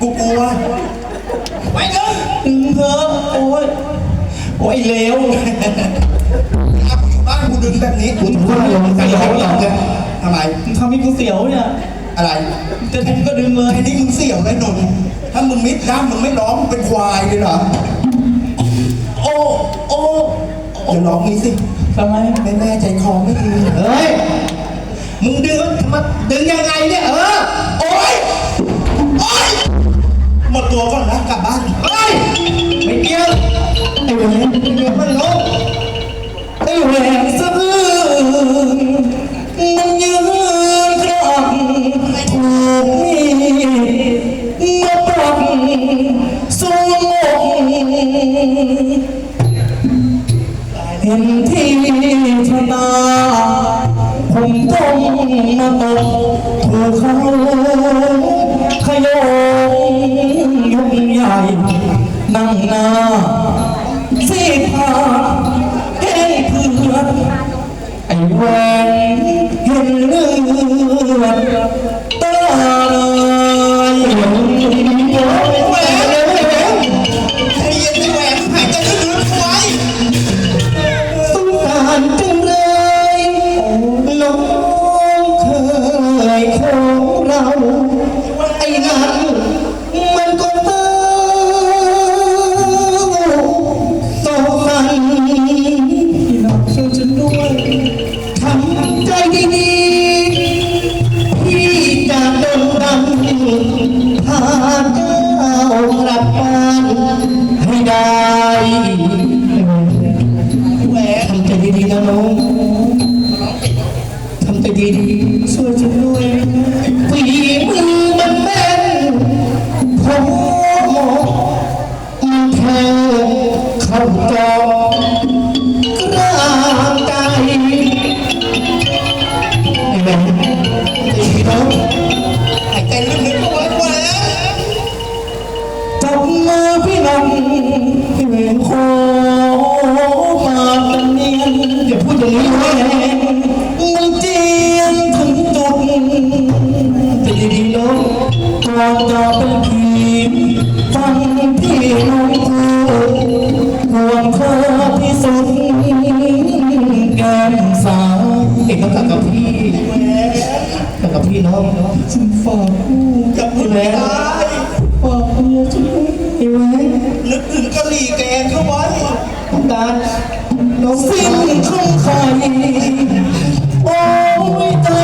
กูกลัวไว้เดินดึงเถอะโอ้ยโอ้ยเลวถ้ากูอยู่บ้านกูดึงแบบนี้กูว่างใจเขาหลังทำไมมึงทำให้กูเสียวเนี่ย อะไรจะดึงก็ดึงเลยนี่มึงเสียวแน่นนถ้ามึงมิดน้ำมึงไม่ร้องงเป็นควายเลยเหรอโอ้โอ้ อย่าร้องนี้สิทำไมแม่แม่ใจคอไม่ดีเฮ้ย มึงดึงมาดึงยังไงเนี่ยเออ โอ๊ย โอ๊ย หมดตัวก่อนนะกลับบ้านเฮ้ย ไม่เกี่ยวไอ้เวรเดี๋ยวมันลง ชะตาผมต้องมาตกถูกเขาขยงยุ่งใหญ่นั่งหน้าสีผาแห้งเพื่อนไอ้แหวนเห็นเลือดีดีช่วยฉันด้วยฝีมือมันแม่นผมมันแทงเข้าจอกระใจไอ้แม่ดีน้องหายใจลึกๆเอาไว้แหวกจับมือพี่น้องพี่เวรโคมาเป็นเนียนอย่าพูดอย่างนี้เลย จะเป็นผีฟังพี่น้องพูดห่วงเธอที่สุดแก้มสาวเอกกับกับพี่กับกับพี่น้องฉันฝากคู่อย่าพูดแล้ร้าวยฝากเมียฉันด้วยไอ้แม่นึกถึงกะหรี่แกงเข้าไว้ต้องการน้องสิ้นคงใครโอ้ยใจจะขาด